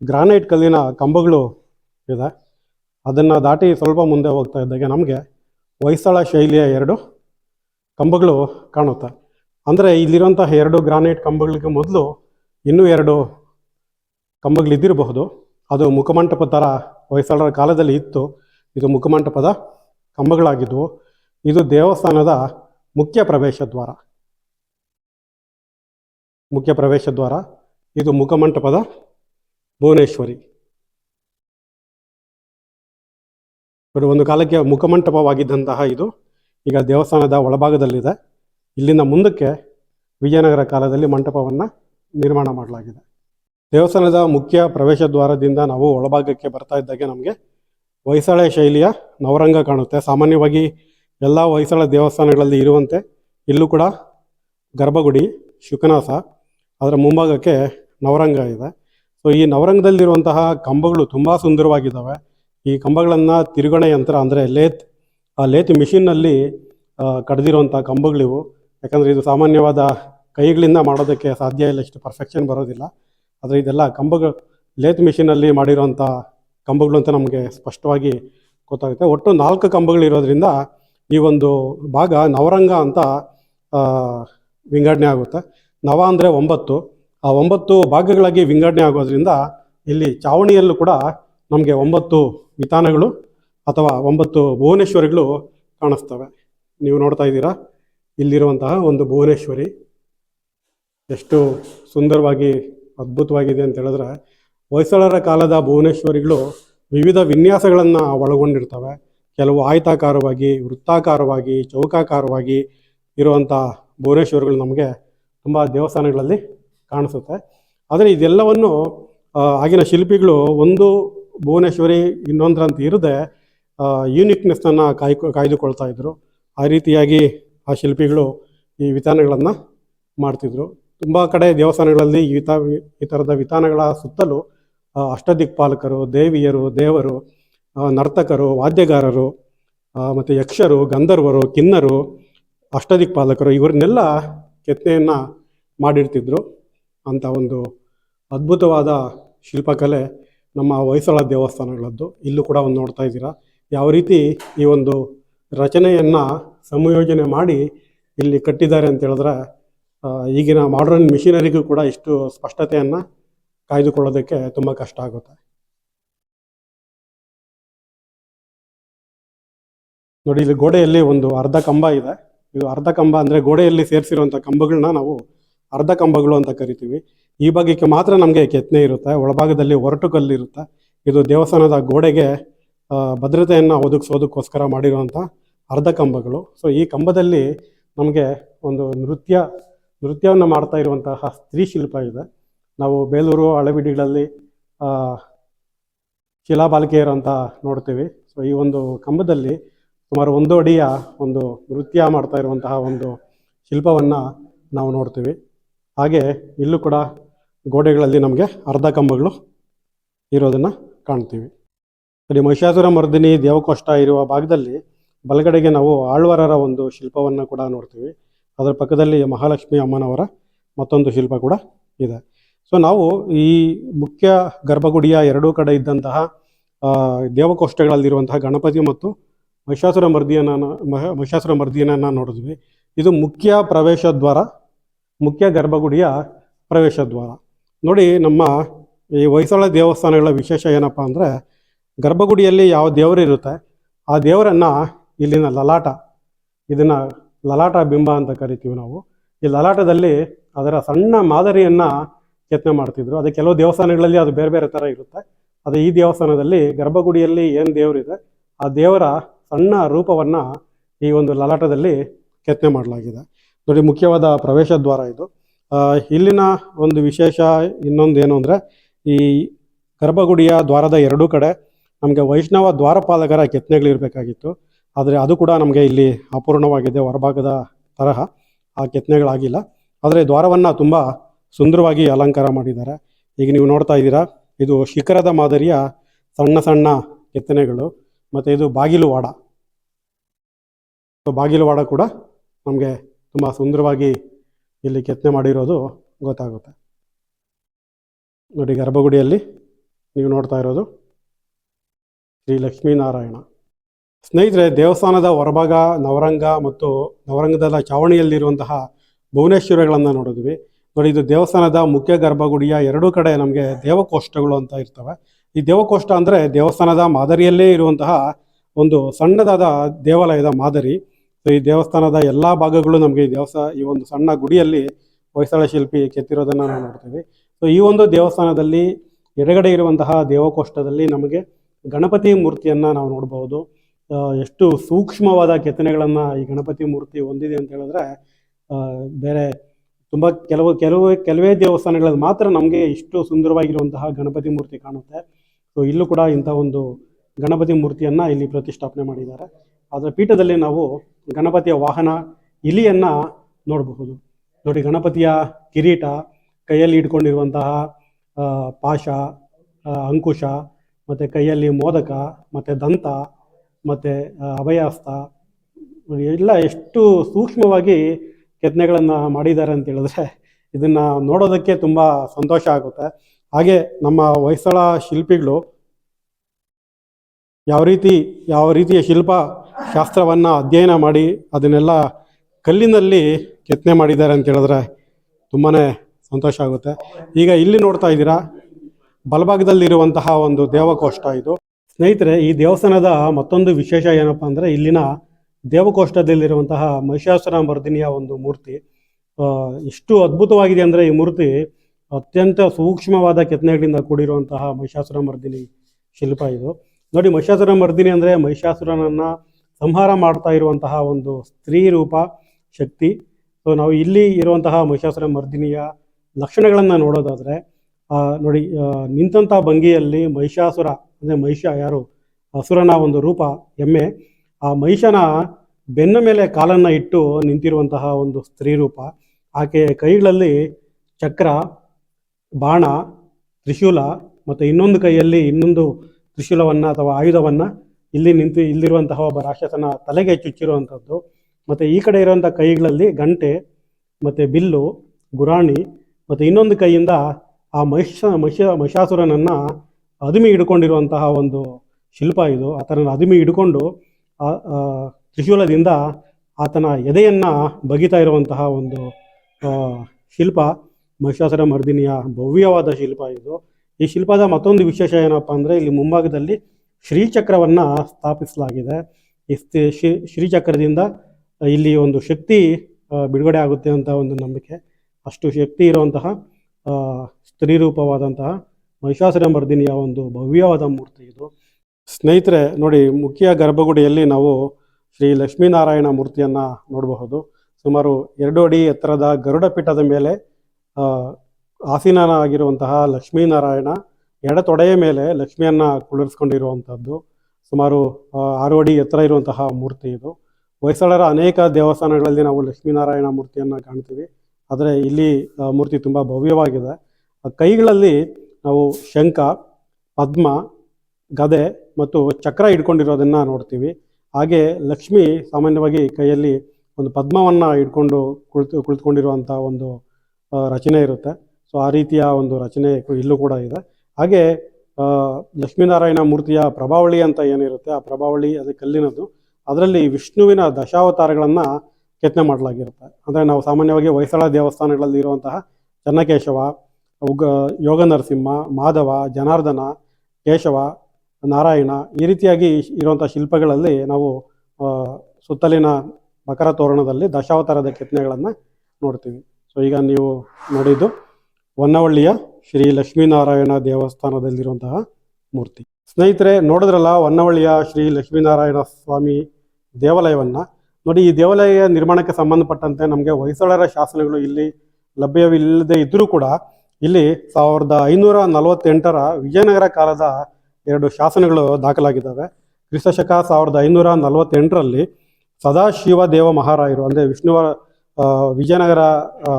ಗ್ರಾನೈಟ್ ಕಲ್ಲಿನ ಕಂಬಗಳು ಇದೆ. ಅದನ್ನು ದಾಟಿ ಸ್ವಲ್ಪ ಮುಂದೆ ಹೋಗ್ತಾ ಇದ್ದಾಗ ನಮಗೆ ಹೊಯ್ಸಳ ಶೈಲಿಯ ಎರಡು ಕಂಬಗಳು ಕಾಣುತ್ತೆ. ಅಂದರೆ ಇಲ್ಲಿರುವಂತಹ ಎರಡು ಗ್ರಾನೈಟ್ ಕಂಬಗಳಿಗೆ ಮೊದಲು ಇನ್ನೂ ಎರಡು ಕಂಬಗಳಿದ್ದಿರಬಹುದು. ಅದು ಮುಖಮಂಟಪ ಥರ ಹೊಯ್ಸಳರ ಕಾಲದಲ್ಲಿ ಇತ್ತು. ಇದು ಮುಖಮಂಟಪದ ಕಂಬಗಳಾಗಿದ್ದವು ಇದು ದೇವಸ್ಥಾನದ ಮುಖ್ಯ ಪ್ರವೇಶ ದ್ವಾರ. ಮುಖ್ಯ ಪ್ರವೇಶ ದ್ವಾರ. ಇದು ಮುಖಮಂಟಪದ ಭುವನೇಶ್ವರಿ. ನೋಡಿ ಒಂದು ಕಾಲಕ್ಕೆ ಮುಖಮಂಟಪವಾಗಿದ್ದಂತಹ ಇದು ಈಗ ದೇವಸ್ಥಾನದ ಒಳಭಾಗದಲ್ಲಿದೆ. ಇಲ್ಲಿಂದ ಮುಂದಕ್ಕೆ ವಿಜಯನಗರ ಕಾಲದಲ್ಲಿ ಮಂಟಪವನ್ನು ನಿರ್ಮಾಣ ಮಾಡಲಾಗಿದೆ. ದೇವಸ್ಥಾನದ ಮುಖ್ಯ ಪ್ರವೇಶ ದ್ವಾರದಿಂದ ನಾವು ಒಳಭಾಗಕ್ಕೆ ಬರ್ತಾ ಇದ್ದಾಗೆ ನಮಗೆ ಹೊಯ್ಸಳ ಶೈಲಿಯ ನವರಂಗ ಕಾಣುತ್ತೆ. ಸಾಮಾನ್ಯವಾಗಿ ಎಲ್ಲ ಹೊಯ್ಸಳ ದೇವಸ್ಥಾನಗಳಲ್ಲಿ ಇರುವಂತೆ ಇಲ್ಲೂ ಕೂಡ ಗರ್ಭಗುಡಿ, ಶುಕನಾಸ, ಅದರ ಮುಂಭಾಗಕ್ಕೆ ನವರಂಗ ಇದೆ. ಸೊ ಈ ನವರಂಗದಲ್ಲಿರುವಂತಹ ಕಂಬಗಳು ತುಂಬ ಸುಂದರವಾಗಿದ್ದಾವೆ. ಈ ಕಂಬಗಳನ್ನು ತಿರುಗಣೆ ಯಂತ್ರ ಅಂದರೆ ಲೇತ್, ಆ ಲೇತ್ ಮಿಷಿನ್ನಲ್ಲಿ ಕಡ್ದಿರುವಂಥ ಕಂಬಗಳಿವು ಯಾಕಂದರೆ ಇದು ಸಾಮಾನ್ಯವಾದ ಕೈಗಳಿಂದ ಮಾಡೋದಕ್ಕೆ ಸಾಧ್ಯ ಇಲ್ಲ, ಇಷ್ಟು ಪರ್ಫೆಕ್ಷನ್ ಬರೋದಿಲ್ಲ. ಆದರೆ ಇದೆಲ್ಲ ಕಂಬಗಳು ಲೇತ್ ಮಿಷಿನಲ್ಲಿ ಮಾಡಿರುವಂಥ ಕಂಬಗಳು ಅಂತ ನಮಗೆ ಸ್ಪಷ್ಟವಾಗಿ ಗೊತ್ತಾಗುತ್ತೆ. ಒಟ್ಟು ನಾಲ್ಕು ಕಂಬಗಳಿರೋದ್ರಿಂದ ಈ ಒಂದು ಭಾಗ ನವರಂಗ ಅಂತ ವಿಂಗಡಣೆ ಆಗುತ್ತೆ. ನವ ಅಂದರೆ ಒಂಬತ್ತು. ಆ ಒಂಬತ್ತು ಭಾಗಗಳಾಗಿ ವಿಂಗಡಣೆ ಆಗೋದ್ರಿಂದ ಇಲ್ಲಿ ಚಾವಣಿಯಲ್ಲೂ ಕೂಡ ನಮಗೆ ಒಂಬತ್ತು ವಿಧಾನಗಳು ಅಥವಾ ಒಂಬತ್ತು ಭುವನೇಶ್ವರಿಗಳು ಕಾಣಿಸ್ತವೆ. ನೀವು ನೋಡ್ತಾ ಇದ್ದೀರಾ? ಇಲ್ಲಿರುವಂತಹ ಒಂದು ಭುವನೇಶ್ವರಿ. ಎಷ್ಟು ಸುಂದರವಾಗಿ, ಅದ್ಭುತವಾಗಿದೆ ಅಂತ ಹೇಳಿದ್ರೆ, ಹೊಯ್ಸಳರ ಕಾಲದ ಭುವನೇಶ್ವರಿಗಳು ವಿವಿಧ ವಿನ್ಯಾಸಗಳನ್ನು ಒಳಗೊಂಡಿರ್ತವೆ. ಕೆಲವು ಆಯತಾಕಾರವಾಗಿ, ವೃತ್ತಾಕಾರವಾಗಿ, ಚೌಕಾಕಾರವಾಗಿ ಇರುವಂಥ ಭುವನೇಶ್ವರಿಗಳು ನಮಗೆ ತುಂಬ ದೇವಸ್ಥಾನಗಳಲ್ಲಿ ಕಾಣಿಸುತ್ತೆ. ಆದರೆ ಇದೆಲ್ಲವನ್ನು ಆಗಿನ ಶಿಲ್ಪಿಗಳು ಒಂದು ಭುವನೇಶ್ವರಿ ಇನ್ನೊಂದರಂತ ಇರದೆ ಯೂನಿಕ್ನೆಸ್ಸನ್ನು ಕಾಯ್ ಕಾಯ್ದುಕೊಳ್ತಾ ಇದ್ರು. ಆ ರೀತಿಯಾಗಿ ಆ ಶಿಲ್ಪಿಗಳು ಈ ವಿಧಾನಗಳನ್ನು ಮಾಡ್ತಿದ್ರು. ತುಂಬ ಕಡೆ ದೇವಸ್ಥಾನಗಳಲ್ಲಿ ಈ ತ ಈ ಥರದ ವಿಧಾನಗಳ ಸುತ್ತಲೂ ಅಷ್ಟದಿಕ್ಪಾಲಕರು, ದೇವಿಯರು, ದೇವರು ನರ್ತಕರು, ವಾದ್ಯಗಾರರು ಮತ್ತು ಯಕ್ಷರು, ಗಂಧರ್ವರು, ಕಿನ್ನರು, ಅಷ್ಟದಿಕ್ಪಾಲಕರು, ಇವರನ್ನೆಲ್ಲ ಕೆತ್ತನೆಯನ್ನು ಮಾಡಿರ್ತಿದ್ರು. ಅಂತ ಒಂದು ಅದ್ಭುತವಾದ ಶಿಲ್ಪಕಲೆ ನಮ್ಮ ಹೊಯ್ಸಳ ದೇವಸ್ಥಾನಗಳದ್ದು. ಇಲ್ಲೂ ಕೂಡ ಒಂದು ನೋಡ್ತಾ ಇದ್ದೀರಾ. ಯಾವ ರೀತಿ ಈ ಒಂದು ರಚನೆಯನ್ನು ಸಂಯೋಜನೆ ಮಾಡಿ ಇಲ್ಲಿ ಕಟ್ಟಿದ್ದಾರೆ ಅಂತ ಹೇಳಿದ್ರೆ ಈಗಿನ ಮಾಡರ್ನ್ ಮಿಷಿನರಿಗೂ ಕೂಡ ಇಷ್ಟು ಸ್ಪಷ್ಟತೆಯನ್ನು ಕಾಯ್ದುಕೊಳ್ಳೋದಕ್ಕೆ ತುಂಬ ಕಷ್ಟ ಆಗುತ್ತೆ. ನೋಡಿ, ಇಲ್ಲಿ ಗೋಡೆಯಲ್ಲಿ ಒಂದು ಅರ್ಧ ಕಂಬ ಇದೆ. ಇದು ಅರ್ಧ ಕಂಬ ಅಂದರೆ ಗೋಡೆಯಲ್ಲಿ ಸೇರಿಸಿರುವಂಥ ಕಂಬಗಳನ್ನ ನಾವು ಅರ್ಧ ಕಂಬಗಳು ಅಂತ ಕರಿತೀವಿ. ಈ ಭಾಗಕ್ಕೆ ಮಾತ್ರ ನಮಗೆ ಕೆತ್ತನೆ ಇರುತ್ತೆ, ಒಳಭಾಗದಲ್ಲಿ ಒರಟು ಕಲ್ಲಿರುತ್ತೆ ಇದು ದೇವಸ್ಥಾನದ ಗೋಡೆಗೆ ಭದ್ರತೆಯನ್ನು ಒದಗಿಸೋದಕ್ಕೋಸ್ಕರ ಮಾಡಿರುವಂಥ ಅರ್ಧ ಕಂಬಗಳು. ಸೊ ಈ ಕಂಬದಲ್ಲಿ ನಮಗೆ ಒಂದು ನೃತ್ಯ, ನೃತ್ಯವನ್ನು ಮಾಡ್ತಾ ಇರುವಂತಹ ಸ್ತ್ರೀ ಶಿಲ್ಪ ಇದೆ. ನಾವು ಬೇಲೂರು, ಹಳೆಬಿಡಿಗಳಲ್ಲಿ ಶಿಲಾಬಾಲಿಕೆಯರು ಅಂತ ನೋಡ್ತೀವಿ. ಸೊ ಈ ಒಂದು ಕಂಬದಲ್ಲಿ ಸುಮಾರು ಒಂದು ಅಡಿಯ ಒಂದು ನೃತ್ಯ ಮಾಡ್ತಾ ಇರುವಂತಹ ಒಂದು ಶಿಲ್ಪವನ್ನು ನಾವು ನೋಡ್ತೀವಿ. ಹಾಗೆ ಇಲ್ಲೂ ಕೂಡ ಗೋಡೆಗಳಲ್ಲಿ ನಮಗೆ ಅರ್ಧ ಕಂಬಗಳು ಇರೋದನ್ನು ಕಾಣ್ತೀವಿ. ಸರಿ ಮಹಿಷಾಸುರ ಮರ್ದಿನಿ ದೇವಕೋಷ್ಠ ಇರುವ ಭಾಗದಲ್ಲಿ ಬಲಗಡೆಗೆ ನಾವು ಆಳ್ವಾರರ ಒಂದು ಶಿಲ್ಪವನ್ನು ಕೂಡ ನೋಡ್ತೀವಿ. ಅದರ ಪಕ್ಕದಲ್ಲಿ ಮಹಾಲಕ್ಷ್ಮಿ ಅಮ್ಮನವರ ಮತ್ತೊಂದು ಶಿಲ್ಪ ಕೂಡ ಇದೆ. ಸೊ ನಾವು ಈ ಮುಖ್ಯ ಗರ್ಭಗುಡಿಯ ಎರಡೂ ಕಡೆ ಇದ್ದಂತಹ ದೇವಕೋಷ್ಠಗಳಲ್ಲಿರುವಂತಹ ಗಣಪತಿ ಮತ್ತು ಮಹಿಷಾಸುರ ಮರ್ದಿಯನ್ನ, ಮಹ- ಮಹಿಷಾಸುರ ಮರ್ದಿಯನ್ನು ನೋಡಿದ್ವಿ. ಇದು ಮುಖ್ಯ ಪ್ರವೇಶ ದ್ವಾರ, ಮುಖ್ಯ ಗರ್ಭಗುಡಿಯ ಪ್ರವೇಶ ದ್ವಾರ. ನೋಡಿ, ನಮ್ಮ ಈ ಹೊಯ್ಸಳ ದೇವಸ್ಥಾನಗಳ ವಿಶೇಷ ಏನಪ್ಪ ಅಂದರೆ, ಗರ್ಭಗುಡಿಯಲ್ಲಿ ಯಾವ ದೇವರು ಇರುತ್ತೆ, ಆ ದೇವರನ್ನು ಇಲ್ಲಿನ ಲಲಾಟ, ಇದನ್ನು ಲಲಾಟ ಬಿಂಬ ಅಂತ ಕರಿತೀವಿ ನಾವು. ಈ ಲಲಾಟದಲ್ಲಿ ಅದರ ಸಣ್ಣ ಮಾದರಿಯನ್ನು ಕೆತ್ತನೆ ಮಾಡ್ತಿದ್ರು. ಅದು ಕೆಲವು ದೇವಸ್ಥಾನಗಳಲ್ಲಿ ಅದು ಬೇರೆ ಬೇರೆ ಥರ ಇರುತ್ತೆ. ಅದು ಈ ದೇವಸ್ಥಾನದಲ್ಲಿ ಗರ್ಭಗುಡಿಯಲ್ಲಿ ಏನು ದೇವರಿದೆ ಆ ದೇವರ ಸಣ್ಣ ರೂಪವನ್ನು ಈ ಒಂದು ಲಲಾಟದಲ್ಲಿ ಕೆತ್ತನೆ ಮಾಡಲಾಗಿದೆ. ನೋಡಿ, ಮುಖ್ಯವಾದ ಪ್ರವೇಶ ದ್ವಾರ ಇದು. ಇಲ್ಲಿನ ಒಂದು ವಿಶೇಷ ಇನ್ನೊಂದು ಏನು ಅಂದರೆ ಈ ಗರ್ಭಗುಡಿಯ ದ್ವಾರದ ಎರಡೂ ಕಡೆ ನಮಗೆ ವೈಷ್ಣವ ದ್ವಾರಪಾಲಕರ ಕೆತ್ತನೆಗಳಿರಬೇಕಾಗಿತ್ತು. ಆದರೆ ಅದು ಕೂಡ ನಮಗೆ ಇಲ್ಲಿ ಅಪೂರ್ಣವಾಗಿದೆ, ಹೊರಭಾಗದ ತರಹ. ಆ ಕೆತ್ತನೆಗಳಾಗಿಲ್ಲ. ಆದರೆ ದ್ವಾರವನ್ನು ತುಂಬ ಸುಂದರವಾಗಿ ಅಲಂಕಾರ ಮಾಡಿದ್ದಾರೆ. ಈಗ ನೀವು ನೋಡ್ತಾ ಇದ್ದೀರಾ, ಇದು ಶಿಖರದ ಮಾದರಿಯ ಸಣ್ಣ ಸಣ್ಣ ಕೆತ್ತನೆಗಳು, ಮತ್ತು ಇದು ಬಾಗಿಲು ವಾಡ ಬಾಗಿಲು ವಾಡ ಕೂಡ ನಮಗೆ ತುಂಬ ಸುಂದರವಾಗಿ ಇಲ್ಲಿ ಕೆತ್ತನೆ ಮಾಡಿರೋದು ಗೊತ್ತಾಗುತ್ತೆ. ನೋಡಿ, ಗರ್ಭಗುಡಿಯಲ್ಲಿ ನೀವು ನೋಡ್ತಾ ಇರೋದು ಶ್ರೀ ಲಕ್ಷ್ಮೀನಾರಾಯಣ. ಸ್ನೇಹಿತರೆ, ದೇವಸ್ಥಾನದ ಹೊರಭಾಗ, ನವರಂಗ ಮತ್ತು ನವರಂಗದ ಚಾವಣಿಯಲ್ಲಿರುವಂತಹ ಭುವನೇಶ್ವರಗಳನ್ನು ನೋಡಿದ್ವಿ. ನೋಡಿ, ಇದು ದೇವಸ್ಥಾನದ ಮುಖ್ಯ ಗರ್ಭಗುಡಿಯ ಎರಡೂ ಕಡೆ ನಮಗೆ ದೇವಕೋಷ್ಠಗಳು ಅಂತ ಇರ್ತವೆ. ಈ ದೇವಕೋಷ್ಠ ಅಂದರೆ ದೇವಸ್ಥಾನದ ಮಾದರಿಯಲ್ಲೇ ಇರುವಂತಹ ಒಂದು ಸಣ್ಣದಾದ ದೇವಾಲಯದ ಮಾದರಿ. ಸೊ ಈ ದೇವಸ್ಥಾನದ ಎಲ್ಲ ಭಾಗಗಳು ನಮಗೆ ಈ ದೇವಸ್ಥಾನ ಈ ಒಂದು ಸಣ್ಣ ಗುಡಿಯಲ್ಲಿ ಹೊಯ್ಸಳ ಶಿಲ್ಪಿ ಕೆತ್ತಿರೋದನ್ನು ನಾವು ನೋಡ್ತೀವಿ. ಸೊ ಈ ಒಂದು ದೇವಸ್ಥಾನದಲ್ಲಿ ಎಡಗಡೆ ಇರುವಂತಹ ದೇವಕೋಷ್ಠದಲ್ಲಿ ನಮಗೆ ಗಣಪತಿ ಮೂರ್ತಿಯನ್ನು ನಾವು ನೋಡಬಹುದು ಎಷ್ಟು ಸೂಕ್ಷ್ಮವಾದ ಕೆತ್ತನೆಗಳನ್ನು ಈ ಗಣಪತಿ ಮೂರ್ತಿ ಹೊಂದಿದೆ ಅಂತ ಹೇಳಿದ್ರೆ ಬೇರೆ ತುಂಬ ಕೆಲವು ಕೆಲವು, ಕೆಲವೇ ದೇವಸ್ಥಾನಗಳಲ್ಲಿ ಮಾತ್ರ ನಮಗೆ ಇಷ್ಟು ಸುಂದರವಾಗಿರುವಂತಹ ಗಣಪತಿ ಮೂರ್ತಿ ಕಾಣುತ್ತೆ. ಸೊ ಇಲ್ಲೂ ಕೂಡ ಇಂಥ ಒಂದು ಗಣಪತಿ ಮೂರ್ತಿಯನ್ನು ಇಲ್ಲಿ ಪ್ರತಿಷ್ಠಾಪನೆ ಮಾಡಿದ್ದಾರೆ. ಅದರ ಪೀಠದಲ್ಲಿ ನಾವು ಗಣಪತಿಯ ವಾಹನ ಇಲಿಯನ್ನು ನೋಡಬಹುದು. ನೋಡಿ, ಗಣಪತಿಯ ಕಿರೀಟ, ಕೈಯಲ್ಲಿ ಇಟ್ಕೊಂಡಿರುವಂತಹ ಪಾಶ ಅಂಕುಶ, ಮತ್ತು ಕೈಯಲ್ಲಿ ಮೋದಕ, ಮತ್ತು ದಂತ, ಮತ್ತು ಅಭಯಾಸ್ತ, ಎಲ್ಲ ಎಷ್ಟು ಸೂಕ್ಷ್ಮವಾಗಿ ಕೆತ್ತನೆಗಳನ್ನು ಮಾಡಿದ್ದಾರೆ ಅಂತ ಹೇಳಿದ್ರೆ ಇದನ್ನು ನೋಡೋದಕ್ಕೆ ತುಂಬ ಸಂತೋಷ ಆಗುತ್ತೆ. ಹಾಗೆ ನಮ್ಮ ಹೊಯ್ಸಳ ಶಿಲ್ಪಿಗಳು ಯಾವ ರೀತಿ, ಯಾವ ರೀತಿಯ ಶಿಲ್ಪ ಶಾಸ್ತ್ರವನ್ನು ಅಧ್ಯಯನ ಮಾಡಿ ಅದನ್ನೆಲ್ಲ ಕಲ್ಲಿನಲ್ಲಿ ಕೆತ್ತನೆ ಮಾಡಿದ್ದಾರೆ ಅಂತ ಹೇಳಿದ್ರೆ ತುಂಬಾ ಸಂತೋಷ ಆಗುತ್ತೆ. ಈಗ ಇಲ್ಲಿ ನೋಡ್ತಾ ಇದ್ದೀರಾ, ಬಲಭಾಗದಲ್ಲಿರುವಂತಹ ಒಂದು ದೇವಕೋಷ್ಠ ಇದು. ಸ್ನೇಹಿತರೆ, ಈ ದೇವಸ್ಥಾನದ ಮತ್ತೊಂದು ವಿಶೇಷ ಏನಪ್ಪ ಅಂದರೆ ಇಲ್ಲಿನ ದೇವಕೋಷ್ಠದಲ್ಲಿರುವಂತಹ ಮಹಿಷಾಸುರ ಮರ್ದಿನಿಯ ಒಂದು ಮೂರ್ತಿ. ಇಷ್ಟು ಅದ್ಭುತವಾಗಿದೆ ಅಂದರೆ ಈ ಮೂರ್ತಿ ಅತ್ಯಂತ ಸೂಕ್ಷ್ಮವಾದ ಕೆತ್ತನೆಗಳಿಂದ ಕೂಡಿರುವಂತಹ ಮಹಿಷಾಸುರ ಶಿಲ್ಪ ಇದು. ನೋಡಿ, ಮಹಿಷಾಸುರ ಮರ್ದಿನಿ ಅಂದರೆ ಮಹಿಷಾಸುರನನ್ನು ಸಂಹಾರ ಮಾಡ್ತಾ ಇರುವಂತಹ ಒಂದು ಸ್ತ್ರೀ ರೂಪ, ಶಕ್ತಿ. ಸೊ ನಾವು ಇಲ್ಲಿ ಇರುವಂತಹ ಮಹಿಷಾಸುರ ಮರ್ದಿನಿಯ ಲಕ್ಷಣಗಳನ್ನು ನೋಡೋದಾದರೆ ನೋಡಿ ನಿಂತಹ ಭಂಗಿಯಲ್ಲಿ ಮಹಿಷಾಸುರ, ಅಂದರೆ ಮಹಿಷ ಯಾರು, ಅಸುರನ ಒಂದು ರೂಪ, ಎಮ್ಮೆ. ಆ ಮಹಿಷನ ಬೆನ್ನ ಮೇಲೆ ಕಾಲನ್ನು ಇಟ್ಟು ನಿಂತಿರುವಂತಹ ಒಂದು ಸ್ತ್ರೀ ರೂಪ. ಆಕೆ ಕೈಗಳಲ್ಲಿ ಚಕ್ರ, ಬಾಣ, ತ್ರಿಶೂಲ, ಮತ್ತು ಇನ್ನೊಂದು ಕೈಯಲ್ಲಿ ಇನ್ನೊಂದು ತ್ರಿಶೂಲವನ್ನು ಅಥವಾ ಆಯುಧವನ್ನು ಇಲ್ಲಿ ನಿಂತು ಇಲ್ಲಿರುವಂತಹ ಒಬ್ಬ ರಾಕ್ಷಸನ ತಲೆಗೆ ಚುಚ್ಚಿರುವಂಥದ್ದು. ಮತ್ತು ಈ ಕಡೆ ಇರುವಂಥ ಕೈಗಳಲ್ಲಿ ಗಂಟೆ, ಮತ್ತು ಬಿಲ್ಲು, ಗುರಾಣಿ, ಮತ್ತು ಇನ್ನೊಂದು ಕೈಯಿಂದ ಆ ಮಹಿಷ ಮಹಿಷ, ಮಹಿಷಾಸುರನನ್ನು ಅದುಮಿ ಹಿಡ್ಕೊಂಡಿರುವಂತಹ ಒಂದು ಶಿಲ್ಪ ಇದು. ಆತನನ್ನು ಅದುಮಿ ಹಿಡ್ಕೊಂಡು ತ್ರಿಶೂಲದಿಂದ ಆತನ ಎದೆಯನ್ನು ಬಗಿತಾ ಇರುವಂತಹ ಒಂದು ಶಿಲ್ಪ, ಮಹಿಷಾಸುರ ಮರ್ದಿನಿಯ ಭವ್ಯವಾದ ಶಿಲ್ಪ ಇದು. ಈ ಶಿಲ್ಪದ ಮತ್ತೊಂದು ವಿಶೇಷ ಏನಪ್ಪ ಅಂದರೆ ಇಲ್ಲಿ ಮುಂಭಾಗದಲ್ಲಿ ಶ್ರೀಚಕ್ರವನ್ನು ಸ್ಥಾಪಿಸಲಾಗಿದೆ. ಈ ಶ್ರೀ, ಶ್ರೀಚಕ್ರದಿಂದ ಇಲ್ಲಿ ಒಂದು ಶಕ್ತಿ ಬಿಡುಗಡೆ ಆಗುತ್ತೆ ಅಂತ ಒಂದು ನಂಬಿಕೆ. ಅಷ್ಟು ಶಕ್ತಿ ಇರುವಂತಹ ಸ್ತ್ರೀ ರೂಪವಾದಂತಹ ಮಹಿಷಾಸುರ ಮರ್ದಿನಿಯ ಒಂದು ಭವ್ಯವಾದ ಮೂರ್ತಿ ಇದು. ಸ್ನೇಹಿತರೆ, ನೋಡಿ, ಮುಖ್ಯ ಗರ್ಭಗುಡಿಯಲ್ಲಿ ನಾವು ಶ್ರೀ ಲಕ್ಷ್ಮೀನಾರಾಯಣ ಮೂರ್ತಿಯನ್ನು ನೋಡಬಹುದು. ಸುಮಾರು ಎರಡು ಅಡಿ ಎತ್ತರದ ಗರುಡ ಪೀಠದ ಮೇಲೆ ಆಸೀನನಾಗಿರುವಂತಹ ಲಕ್ಷ್ಮೀನಾರಾಯಣ ಎಡತೊಡೆಯ ಮೇಲೆ ಲಕ್ಷ್ಮಿಯನ್ನ ಕುಳಿರಿಸ್ಕೊಂಡಿರುವಂಥದ್ದು ಸುಮಾರು ಆರು ಅಡಿ ಎತ್ತರ ಇರುವಂತಹ ಮೂರ್ತಿ ಇದು. ಹೊಯ್ಸಳರ ಅನೇಕ ದೇವಸ್ಥಾನಗಳಲ್ಲಿ ನಾವು ಲಕ್ಷ್ಮೀನಾರಾಯಣ ಮೂರ್ತಿಯನ್ನು ಕಾಣ್ತೀವಿ. ಆದರೆ ಇಲ್ಲಿ ಮೂರ್ತಿ ತುಂಬ ಭವ್ಯವಾಗಿದೆ. ಕೈಗಳಲ್ಲಿ ನಾವು ಶಂಖ, ಪದ್ಮ, ಗದೆ ಮತ್ತು ಚಕ್ರ ಹಿಡ್ಕೊಂಡಿರೋದನ್ನು ನೋಡ್ತೀವಿ. ಹಾಗೆ ಲಕ್ಷ್ಮಿ ಸಾಮಾನ್ಯವಾಗಿ ಕೈಯಲ್ಲಿ ಒಂದು ಪದ್ಮವನ್ನು ಹಿಡ್ಕೊಂಡು ಕುಳಿತು ಕುಳಿತುಕೊಂಡಿರುವಂಥ ಒಂದು ರಚನೆ ಇರುತ್ತೆ. ಸೊ ಆ ರೀತಿಯ ಒಂದು ರಚನೆ ಇಲ್ಲೂ ಕೂಡ ಇದೆ. ಹಾಗೆ ಲಕ್ಷ್ಮೀನಾರಾಯಣ ಮೂರ್ತಿಯ ಪ್ರಭಾವಳಿ ಅಂತ ಏನಿರುತ್ತೆ, ಆ ಪ್ರಭಾವಳಿ ಅದು ಕಲ್ಲಿನದ್ದು ಅದರಲ್ಲಿ ವಿಷ್ಣುವಿನ ದಶಾವತಾರಗಳನ್ನು ಕೆತ್ತನೆ ಮಾಡಲಾಗಿರುತ್ತೆ. ಅಂದರೆ ನಾವು ಸಾಮಾನ್ಯವಾಗಿ ಹೊಯ್ಸಳ ದೇವಸ್ಥಾನಗಳಲ್ಲಿ ಇರುವಂತಹ ಚನ್ನಕೇಶವ, ಉಗ, ಯೋಗ ನರಸಿಂಹ, ಮಾಧವ, ಜನಾರ್ದನ, ಕೇಶವ, ನಾರಾಯಣ ಈ ರೀತಿಯಾಗಿ ಇರುವಂಥ ಶಿಲ್ಪಗಳಲ್ಲಿ ನಾವು ಸುತ್ತಲಿನ ಮಕರ ತೋರಣದಲ್ಲಿ ದಶಾವತಾರದ ಕೆತ್ತನೆಗಳನ್ನು ನೋಡ್ತೀವಿ. ಸೊ ಈಗ ನೀವು ನೋಡಿದ್ದು ಹೊನ್ನವಳ್ಳಿಯ ಶ್ರೀ ಲಕ್ಷ್ಮೀನಾರಾಯಣ ದೇವಸ್ಥಾನದಲ್ಲಿರುವಂತಹ ಮೂರ್ತಿ. ಸ್ನೇಹಿತರೆ, ನೋಡಿದ್ರಲ್ಲ, ಹೊನ್ನವಳ್ಳಿಯ ಶ್ರೀ ಲಕ್ಷ್ಮೀನಾರಾಯಣ ಸ್ವಾಮಿ ದೇವಾಲಯವನ್ನು. ನೋಡಿ, ಈ ದೇವಾಲಯ ನಿರ್ಮಾಣಕ್ಕೆ ಸಂಬಂಧಪಟ್ಟಂತೆ ನಮಗೆ ಹೊಯ್ಸಳರ ಶಾಸನಗಳು ಇಲ್ಲಿ ಲಭ್ಯವಿಲ್ಲದೆ ಇದ್ದರೂ ಕೂಡ ಇಲ್ಲಿ ಸಾವಿರದ ಐನೂರ ನಲವತ್ತೆಂಟರ ವಿಜಯನಗರ ಕಾಲದ ಎರಡು ಶಾಸನಗಳು ದಾಖಲಾಗಿದ್ದಾವೆ. ಕ್ರಿಸ್ತಶಕ ಸಾವಿರದ ಐನೂರ ನಲವತ್ತೆಂಟರಲ್ಲಿ ಸದಾಶಿವ ದೇವ ಮಹಾರಾಯರು, ಅಂದರೆ ವಿಷ್ಣುವ ವಿಜಯನಗರ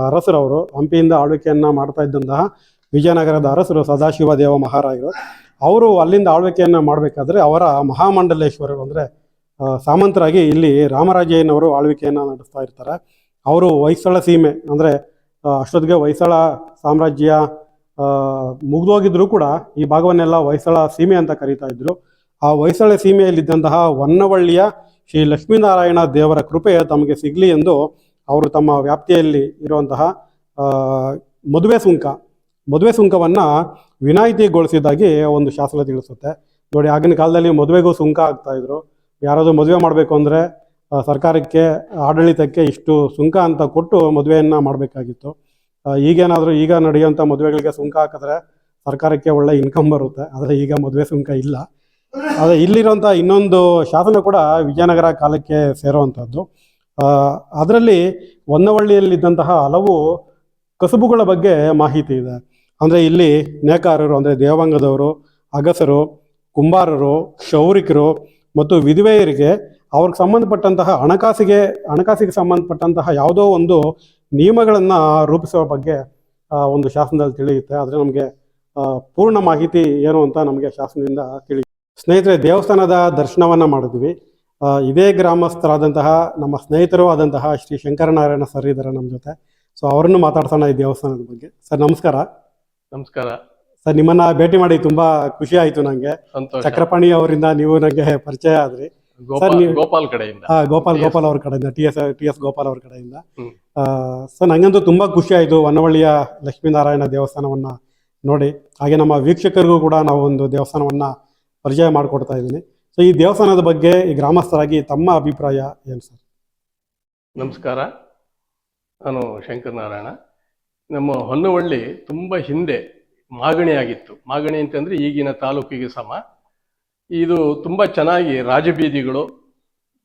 ಅರಸರವರು ಹಂಪಿಯಿಂದ ಆಳ್ವಿಕೆಯನ್ನು ಮಾಡ್ತಾ ಇದ್ದಂತಹ ವಿಜಯನಗರದ ಅರಸರು ಸದಾಶಿವ ದೇವ ಮಹಾರಾಯರು, ಅವರು ಅಲ್ಲಿಂದ ಆಳ್ವಿಕೆಯನ್ನು ಮಾಡಬೇಕಾದ್ರೆ ಅವರ ಮಹಾಮಂಡಲೇಶ್ವರರು ಅಂದರೆ ಸಾಮಂತರಾಗಿ ಇಲ್ಲಿ ರಾಮರಾಜಯ್ಯನವರು ಆಳ್ವಿಕೆಯನ್ನು ನಡೆಸ್ತಾ ಇರ್ತಾರೆ. ಅವರು ಹೊಯ್ಸಳ ಸೀಮೆ ಅಂದರೆ ಅಷ್ಟೊತ್ತಿಗೆ ಹೊಯ್ಸಳ ಸಾಮ್ರಾಜ್ಯ ಮುಗಿದೋಗಿದ್ರು ಕೂಡ ಈ ಭಾಗವನ್ನೆಲ್ಲ ಹೊಯ್ಸಳ ಸೀಮೆ ಅಂತ ಕರೀತಾ ಇದ್ರು. ಆ ಹೊಯ್ಸಳ ಸೀಮೆಯಲ್ಲಿದ್ದಂತಹ ಹೊನ್ನವಳ್ಳಿಯ ಶ್ರೀ ಲಕ್ಷ್ಮೀನಾರಾಯಣ ದೇವರ ಕೃಪೆ ತಮಗೆ ಸಿಗಲಿ ಎಂದು ಅವರು ತಮ್ಮ ವ್ಯಾಪ್ತಿಯಲ್ಲಿ ಇರುವಂತಹ ಮದುವೆ ಸುಂಕ, ಮದುವೆ ಸುಂಕವನ್ನು ವಿನಾಯಿತಿಗೊಳಿಸಿದ್ದಾಗಿ ಒಂದು ಶಾಸನ ತಿಳಿಸುತ್ತೆ. ನೋಡಿ, ಆಗಿನ ಕಾಲದಲ್ಲಿ ಮದುವೆಗೂ ಸುಂಕ ಆಗ್ತಾಯಿದ್ರು ಯಾರಾದರೂ ಮದುವೆ ಮಾಡಬೇಕು ಅಂದರೆ ಸರ್ಕಾರಕ್ಕೆ, ಆಡಳಿತಕ್ಕೆ ಇಷ್ಟು ಸುಂಕ ಅಂತ ಕೊಟ್ಟು ಮದುವೆಯನ್ನು ಮಾಡಬೇಕಾಗಿತ್ತು. ಈಗೇನಾದರೂ ಈಗ ನಡೆಯುವಂಥ ಮದುವೆಗಳಿಗೆ ಸುಂಕ ಹಾಕಿದ್ರೆ ಸರ್ಕಾರಕ್ಕೆ ಒಳ್ಳೆ ಇನ್ಕಮ್ ಬರುತ್ತೆ. ಆದರೆ ಈಗ ಮದುವೆ ಸುಂಕ ಇಲ್ಲ. ಆದರೆ ಇಲ್ಲಿರುವಂಥ ಇನ್ನೊಂದು ಶಾಸನ ಕೂಡ ವಿಜಯನಗರ ಕಾಲಕ್ಕೆ ಸೇರುವಂಥದ್ದು ಅದರಲ್ಲಿ ಹೊನ್ನವಳ್ಳಿಯಲ್ಲಿದ್ದಂತಹ ಹಲವು ಕಸುಬುಗಳ ಬಗ್ಗೆ ಮಾಹಿತಿ ಇದೆ. ಅಂದರೆ ಇಲ್ಲಿ ನೇಕಾರರು, ಅಂದರೆ ದೇವಾಂಗದವರು, ಅಗಸರು, ಕುಂಬಾರರು, ಕ್ಷೌರಿಕರು ಮತ್ತು ವಿಧವೆಯರಿಗೆ ಅವ್ರಿಗೆ ಸಂಬಂಧಪಟ್ಟಂತಹ ಹಣಕಾಸಿಗೆ ಹಣಕಾಸಿಗೆ ಸಂಬಂಧಪಟ್ಟಂತಹ ಯಾವುದೋ ಒಂದು ನಿಯಮಗಳನ್ನು ರೂಪಿಸುವ ಬಗ್ಗೆ ಒಂದು ಶಾಸನದಲ್ಲಿ ತಿಳಿಯುತ್ತೆ. ಆದರೆ ನಮಗೆ ಪೂರ್ಣ ಮಾಹಿತಿ ಏನು ಅಂತ ನಮಗೆ ಶಾಸನದಿಂದ ತಿಳಿಯುತ್ತೆ ಸ್ನೇಹಿತರೆ, ದೇವಸ್ಥಾನದ ದರ್ಶನವನ್ನು ಮಾಡಿದ್ವಿ. ಇದೇ ಗ್ರಾಮಸ್ಥರಾದಂತಹ ನಮ್ಮ ಸ್ನೇಹಿತರು ಆದಂತಹ ಶ್ರೀ ಶಂಕರನಾರಾಯಣ ಸರ್ ಇದ್ದಾರೆ ನಮ್ಮ ಜೊತೆ. ಸೊ ಅವರನ್ನು ಮಾತಾಡ್ಸೋಣ ಈ ದೇವಸ್ಥಾನದ ಬಗ್ಗೆ. ಸರ್ ನಮಸ್ಕಾರ. ನಮಸ್ಕಾರ. ಸರ್ ನಿಮ್ಮನ್ನ ಭೇಟಿ ಮಾಡಿ ತುಂಬಾ ಖುಷಿ ಆಯ್ತು ನಂಗೆ. ಚಕ್ರಪಾಣಿ ಅವರಿಂದ ನೀವು ನನಗೆ ಪರಿಚಯ ಆದ್ರಿ. ಗೋಪಾಲ್ ಕಡೆಯಿಂದ. ಗೋಪಾಲ್ ಗೋಪಾಲ್ ಅವ್ರ ಕಡೆಯಿಂದ T S T S Gopal ಅವ್ರ ಕಡೆಯಿಂದ. ಆ, ಸರ್ ನಂಗಂತೂ ತುಂಬಾ ಖುಷಿ ಆಯ್ತು ಹೊನ್ನವಳ್ಳಿಯ ಲಕ್ಷ್ಮೀನಾರಾಯಣ ದೇವಸ್ಥಾನವನ್ನ ನೋಡಿ. ಹಾಗೆ ನಮ್ಮ ವೀಕ್ಷಕರಿಗೂ ಕೂಡ ನಾವು ಒಂದು ದೇವಸ್ಥಾನವನ್ನ ಪರಿಚಯ ಮಾಡಿಕೊಡ್ತಾ ಇದ್ದೀನಿ. ಸೊ ಈ ದೇವಸ್ಥಾನದ ಬಗ್ಗೆ ಈ ಗ್ರಾಮಸ್ಥರಾಗಿ ತಮ್ಮ ಅಭಿಪ್ರಾಯ ಏನು ಸರ್? ನಮಸ್ಕಾರ. ನಾನು ಶಂಕರ್ ನಾರಾಯಣ. ನಮ್ಮ ಹೊನ್ನವಳ್ಳಿ ತುಂಬ ಹಿಂದೆ ಮಾಗಣಿ ಆಗಿತ್ತು. ಮಾಗಣಿ ಅಂತಂದ್ರೆ ಈಗಿನ ತಾಲೂಕಿಗೆ ಸಮ. ಇದು ತುಂಬ ಚೆನ್ನಾಗಿ ರಾಜಬೀದಿಗಳು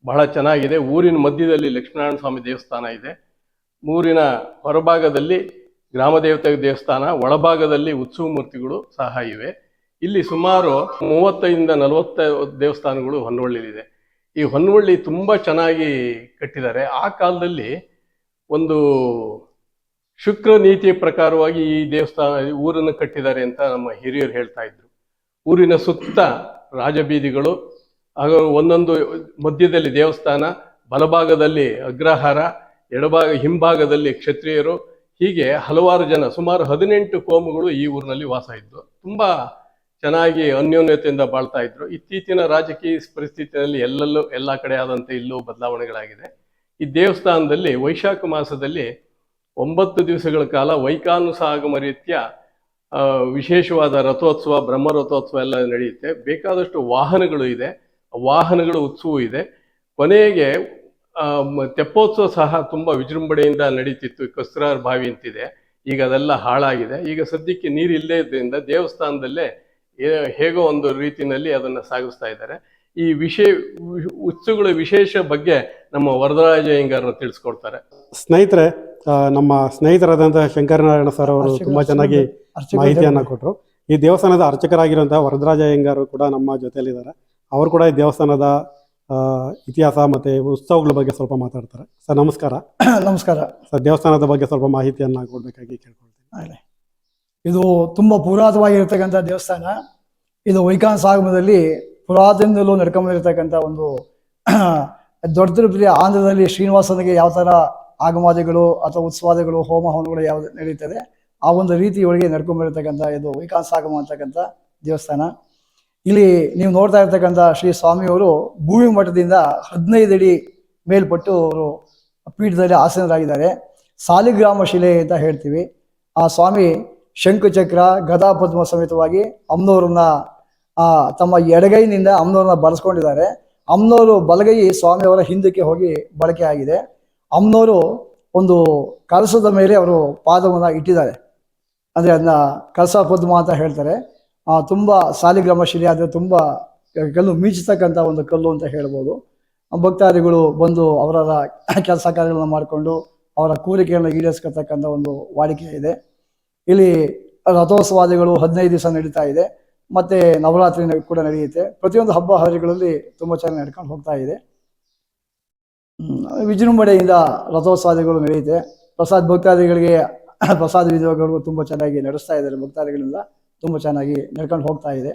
ಬಹಳ ಚೆನ್ನಾಗಿದೆ. ಊರಿನ ಮಧ್ಯದಲ್ಲಿ ಲಕ್ಷ್ಮೀನಾರಾಯಣ ಸ್ವಾಮಿ ದೇವಸ್ಥಾನ ಇದೆ. ಊರಿನ ಹೊರಭಾಗದಲ್ಲಿ ಗ್ರಾಮ ದೇವತೆ ದೇವಸ್ಥಾನ, ಒಳಭಾಗದಲ್ಲಿ ಉತ್ಸವ ಮೂರ್ತಿಗಳು ಸಹ ಇವೆ. ಇಲ್ಲಿ ಸುಮಾರು ಮೂವತ್ತೈದಿಂದ ನಲವತ್ತ ದೇವಸ್ಥಾನಗಳು ಹೊನ್ನವಳ್ಳಿಲಿದೆ ಈ ಹೊನ್ನೊಳ್ಳಿ ತುಂಬ ಚೆನ್ನಾಗಿ ಕಟ್ಟಿದ್ದಾರೆ. ಆ ಕಾಲದಲ್ಲಿ ಒಂದು ಶುಕ್ರ ನೀತಿಯ ಪ್ರಕಾರವಾಗಿ ಈ ದೇವಸ್ಥಾನ ಊರನ್ನು ಕಟ್ಟಿದ್ದಾರೆ ಅಂತ ನಮ್ಮ ಹಿರಿಯರು ಹೇಳ್ತಾ ಇದ್ರು. ಊರಿನ ಸುತ್ತ ರಾಜಬೀದಿಗಳು, ಹಾಗೂ ಒಂದೊಂದು ಮಧ್ಯದಲ್ಲಿ ದೇವಸ್ಥಾನ, ಬಲಭಾಗದಲ್ಲಿ ಅಗ್ರಹಾರ, ಎಡಭಾಗ, ಹಿಂಭಾಗದಲ್ಲಿ ಕ್ಷತ್ರಿಯರು. ಹೀಗೆ ಹಲವಾರು ಜನ, ಸುಮಾರು ಹದಿನೆಂಟು ಕೋಮುಗಳು ಈ ಊರಿನಲ್ಲಿ ವಾಸ ಇದ್ವು. ತುಂಬಾ ಚೆನ್ನಾಗಿ ಅನ್ಯೋನ್ಯತೆಯಿಂದ ಬಾಳ್ತಾ ಇದ್ರು. ಇತ್ತೀಚಿನ ರಾಜಕೀಯ ಪರಿಸ್ಥಿತಿಯಲ್ಲಿ ಎಲ್ಲೆಲ್ಲೂ ಎಲ್ಲ ಕಡೆ ಆದಂತೆ ಇಲ್ಲೂ ಬದಲಾವಣೆಗಳಾಗಿದೆ. ಈ ದೇವಸ್ಥಾನದಲ್ಲಿ ವೈಶಾಖ ಮಾಸದಲ್ಲಿ ಒಂಬತ್ತು ದಿವಸಗಳ ಕಾಲ ವೈಕಾನುಸಾಗಮ ರೀತಿಯ ವಿಶೇಷವಾದ ರಥೋತ್ಸವ, ಬ್ರಹ್ಮ ರಥೋತ್ಸವ ಎಲ್ಲ ನಡೆಯುತ್ತೆ. ಬೇಕಾದಷ್ಟು ವಾಹನಗಳು ಇದೆ. ವಾಹನಗಳ ಉತ್ಸವ ಇದೆ. ಕೊನೆಗೆ ತೆಪ್ಪೋತ್ಸವ ಸಹ ತುಂಬ ವಿಜೃಂಭಣೆಯಿಂದ ನಡೀತಿತ್ತು. ಕಸ್ರಾರ್ ಬಾವಿ ಅಂತಿದೆ. ಈಗ ಅದೆಲ್ಲ ಹಾಳಾಗಿದೆ. ಈಗ ಸದ್ಯಕ್ಕೆ ನೀರು ಇಲ್ಲದೇ ಇದ್ದರಿಂದ ದೇವಸ್ಥಾನದಲ್ಲೇ ಹೇಗೋ ಒಂದು ರೀತಿಯಲ್ಲಿ ಅದನ್ನ ಸಾಗಿಸ್ತಾ ಇದ್ದಾರೆ. ಈ ವಿಷಯ ಉತ್ಸುಗಳ ಉತ್ಸವಗಳ ವಿಶೇಷ ಬಗ್ಗೆ ನಮ್ಮ ವರದರಾಜ ಅಯ್ಯಂಗಾರರು ತಿಳಿಸ್ಕೊಡ್ತಾರೆ. ಸ್ನೇಹಿತರೆ ಆ, ನಮ್ಮ ಸ್ನೇಹಿತರಾದಂತಹ ಶಂಕರನಾರಾಯಣ ಸರ್ ಅವರು ತುಂಬಾ ಚೆನ್ನಾಗಿ ಮಾಹಿತಿಯನ್ನ ಕೊಟ್ಟರು ಈ ದೇವಸ್ಥಾನದ ಅರ್ಚಕರಾಗಿರುವಂತಹ ವರದರಾಜ ಅಯ್ಯಂಗಾರು ಕೂಡ ನಮ್ಮ ಜೊತೆಯಲ್ಲಿದ್ದಾರೆ. ಅವರು ಕೂಡ ಈ ದೇವಸ್ಥಾನದ ಇತಿಹಾಸ ಮತ್ತೆ ಉತ್ಸವಗಳ ಬಗ್ಗೆ ಸ್ವಲ್ಪ ಮಾತಾಡ್ತಾರೆ. ಸರ್ ನಮಸ್ಕಾರ. ನಮಸ್ಕಾರ. ಸರ್ ದೇವಸ್ಥಾನದ ಬಗ್ಗೆ ಸ್ವಲ್ಪ ಮಾಹಿತಿಯನ್ನ ಕೊಡ್ಬೇಕಾಗಿ ಕೇಳ್ಕೊಳ್ತೀನಿ. ಇದು ತುಂಬ ಪುರಾತವಾಗಿರ್ತಕ್ಕಂಥ ದೇವಸ್ಥಾನ. ಇದು ವೈಕಾನ್ ಸಾಗಮದಲ್ಲಿ ಪುರಾತನದಲ್ಲೂ ನಡ್ಕೊಂಡಿರ್ತಕ್ಕಂಥ ಒಂದು ದೊಡ್ಡ ತಿರುಪತಿ ಆಂಧ್ರದಲ್ಲಿ ಶ್ರೀನಿವಾಸನಿಗೆ ಯಾವ ಥರ ಆಗಮಾದಿಗಳು ಅಥವಾ ಉತ್ಸವಾದಿಗಳು, ಹೋಮ ಹೋಮಗಳು ಯಾವ್ದು ನಡೀತದೆ, ಆ ಒಂದು ರೀತಿ ಒಳಗೆ ನಡ್ಕೊಂಬಂದಿರ್ತಕ್ಕಂಥ ಇದು ವೈಕಾನ್ ಸಾಗಮ ಅಂತಕ್ಕಂಥ ದೇವಸ್ಥಾನ. ಇಲ್ಲಿ ನೀವು ನೋಡ್ತಾ ಇರ್ತಕ್ಕಂಥ ಶ್ರೀ ಸ್ವಾಮಿಯವರು ಭೂಮಿ ಮಠದಿಂದ ಹದಿನೈದು ಅಡಿ ಮೇಲ್ಪಟ್ಟು ಅವರು ಪೀಠದಲ್ಲಿ ಆಸೀನರಾಗಿದ್ದಾರೆ. ಸಾಲಿಗ್ರಾಮ ಶಿಲೆ ಅಂತ ಹೇಳ್ತೀವಿ. ಆ ಸ್ವಾಮಿ ಶಂಕುಚಕ್ರ ಗದಾ ಪದ್ಮ ಸಮೇತವಾಗಿ ಅಮ್ನೋರನ್ನ ತಮ್ಮ ಎಡಗೈನಿಂದ ಅಮ್ನೋರನ್ನ ಬಳಸ್ಕೊಂಡಿದ್ದಾರೆ. ಅಮ್ನೋರು ಬಲಗೈ ಸ್ವಾಮಿಯವರ ಹಿಂದಕ್ಕೆ ಹೋಗಿ ಬಳಕೆ ಆಗಿದೆ. ಅಮ್ನೋರು ಒಂದು ಕಲಸದ ಮೇಲೆ ಅವರು ಪಾದವನ್ನು ಇಟ್ಟಿದ್ದಾರೆ. ಅಂದರೆ ಅದನ್ನ ಕಲಸ ಪದ್ಮ ಅಂತ ಹೇಳ್ತಾರೆ. ತುಂಬಾ ಸಾಲಿಗ್ರಾಮ ಶಿಲೆ ಆದರೆ ತುಂಬ ಕಲ್ಲು ಮೀಚತಕ್ಕಂಥ ಒಂದು ಕಲ್ಲು ಅಂತ ಹೇಳ್ಬೋದು. ಭಕ್ತಾದಿಗಳು ಬಂದು ಅವರ ಕೆಲಸ ಕಾರ್ಯಗಳನ್ನು ಮಾಡಿಕೊಂಡು ಅವರ ಕೋರಿಕೆಯನ್ನು ಈಡೇರಿಸ್ಕೊಳ್ತಕ್ಕಂಥ ಒಂದು ವಾಡಿಕೆ ಇದೆ. ಇಲ್ಲಿ ರಥೋತ್ಸವಾದಿಗಳು ಹದಿನೈದು ದಿವಸ ನಡೀತಾ ಇದೆ. ಮತ್ತೆ ನವರಾತ್ರಿ ಕೂಡ ನಡೆಯುತ್ತೆ. ಪ್ರತಿಯೊಂದು ಹಬ್ಬ ಹರಿಗಳಲ್ಲಿ ತುಂಬಾ ಚೆನ್ನಾಗಿ ನಡ್ಕೊಂಡು ಹೋಗ್ತಾ ಇದೆ. ವಿಜೃಂಭಣೆಯಿಂದ ರಥೋತ್ಸವಾದಿಗಳು ನಡೆಯುತ್ತೆ. ಪ್ರಸಾದ್ ಭಕ್ತಾದಿಗಳಿಗೆ ಪ್ರಸಾದ ವಿಧಿಗಳು ತುಂಬಾ ಚೆನ್ನಾಗಿ ನಡೆಸ್ತಾ ಇದ್ದಾರೆ. ಭಕ್ತಾದಿಗಳಿಂದ ತುಂಬಾ ಚೆನ್ನಾಗಿ ನಡ್ಕೊಂಡು ಹೋಗ್ತಾ ಇದೆ.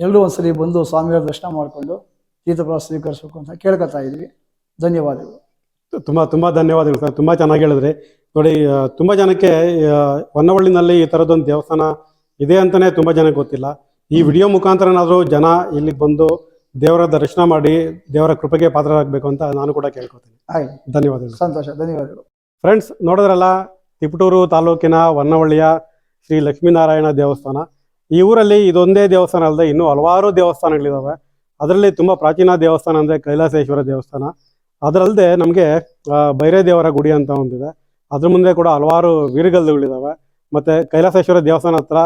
ಎಲ್ಲರೂ ಒಂದ್ಸರಿ ಬಂದು ಸ್ವಾಮಿಯವರ ದರ್ಶನ ಮಾಡಿಕೊಂಡು ತೀರ್ಥಪ್ರಸಾದ ಸ್ವೀಕರಿಸಬೇಕು ಅಂತ ಕೇಳ್ಕೊತಾ ಇದ್ವಿ. ಧನ್ಯವಾದಗಳು. ತುಂಬಾ ತುಂಬಾ ಧನ್ಯವಾದಗಳು ಸರ್. ತುಂಬಾ ಚೆನ್ನಾಗಿ ಹೇಳಿದ್ರಿ. ನೋಡಿ ತುಂಬ ಜನಕ್ಕೆ ಹೊನ್ನವಳ್ಳಿನಲ್ಲಿ ಈ ತರದೊಂದು ದೇವಸ್ಥಾನ ಇದೆ ಅಂತಾನೆ ತುಂಬಾ ಜನಕ್ಕೆ ಗೊತ್ತಿಲ್ಲ. ಈ ವಿಡಿಯೋ ಮುಖಾಂತರನಾದ್ರೂ ಜನ ಇಲ್ಲಿಗೆ ಬಂದು ದೇವರ ದರ್ಶನ ಮಾಡಿ ದೇವರ ಕೃಪೆಗೆ ಪಾತ್ರರಾಗಬೇಕು ಅಂತ ನಾನು ಕೂಡ ಕೇಳ್ಕೊತೀನಿ ಆಗಲಿ ಧನ್ಯವಾದಗಳು. ಸಂತೋಷ ಧನ್ಯವಾದಗಳು. ಫ್ರೆಂಡ್ಸ್ ನೋಡಿದ್ರಲ್ಲ ತಿಪಟೂರು ತಾಲೂಕಿನ ಹೊನ್ನವಳ್ಳಿಯ ಶ್ರೀ ಲಕ್ಷ್ಮೀನಾರಾಯಣ ದೇವಸ್ಥಾನ. ಈ ಊರಲ್ಲಿ ಇದೊಂದೇ ದೇವಸ್ಥಾನ ಅಲ್ಲದೆ ಇನ್ನೂ ಹಲವಾರು ದೇವಸ್ಥಾನಗಳಿದ್ದಾವೆ ಅದರಲ್ಲಿ ತುಂಬ ಪ್ರಾಚೀನ ದೇವಸ್ಥಾನ ಅಂದರೆ ಕೈಲಾಸೇಶ್ವರ ದೇವಸ್ಥಾನ. ಅದರಲ್ಲದೆ ನಮಗೆ ಬೈರೇ ದೇವರ ಗುಡಿ ಅಂತ ಒಂದಿದೆ. ಅದ್ರ ಮುಂದೆ ಕೂಡ ಹಲವಾರು ವೀರಗಲ್ಲುಗಳಿದಾವೆ ಮತ್ತು ಕೈಲಾಸೇಶ್ವರ ದೇವಸ್ಥಾನ ಹತ್ರ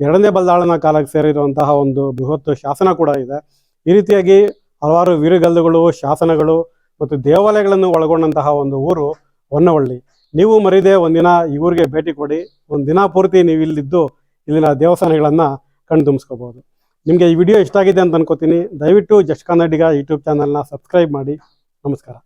ಎರಡನೇ ಬಲ್ದಾಳನ ಕಾಲಕ್ಕೆ ಸೇರಿರುವಂತಹ ಒಂದು ಬೃಹತ್ ಶಾಸನ ಕೂಡ ಇದೆ. ಈ ರೀತಿಯಾಗಿ ಹಲವಾರು ವೀರಗಲ್ಲುಗಳು ಶಾಸನಗಳು ಮತ್ತು ದೇವಾಲಯಗಳನ್ನು ಒಳಗೊಂಡಂತಹ ಒಂದು ಊರು ಹೊನ್ನವಳ್ಳಿ. ನೀವು ಮರಿದೇ ಒಂದಿನ ಈ ಊರಿಗೆ ಭೇಟಿ ಕೊಡಿ. ಒಂದು ದಿನ ಪೂರ್ತಿ ನೀವು ಇಲ್ಲಿದ್ದು ಇಲ್ಲಿನ ದೇವಸ್ಥಾನಗಳನ್ನು ಕಣ್ಣು ತುಂಬಿಸ್ಕೋಬಹುದು ನಿಮಗೆ ಈ ವಿಡಿಯೋ ಇಷ್ಟ ಆಗಿದೆ ಅಂತ ಅನ್ಕೋತೀನಿ. ದಯವಿಟ್ಟು ಜಸ್ಟ್ ಕನ್ನಡಿಗ ಯೂಟ್ಯೂಬ್ ಚಾನಲ್ನ ಸಬ್ಸ್ಕ್ರೈಬ್ ಮಾಡಿ. ನಮಸ್ಕಾರ.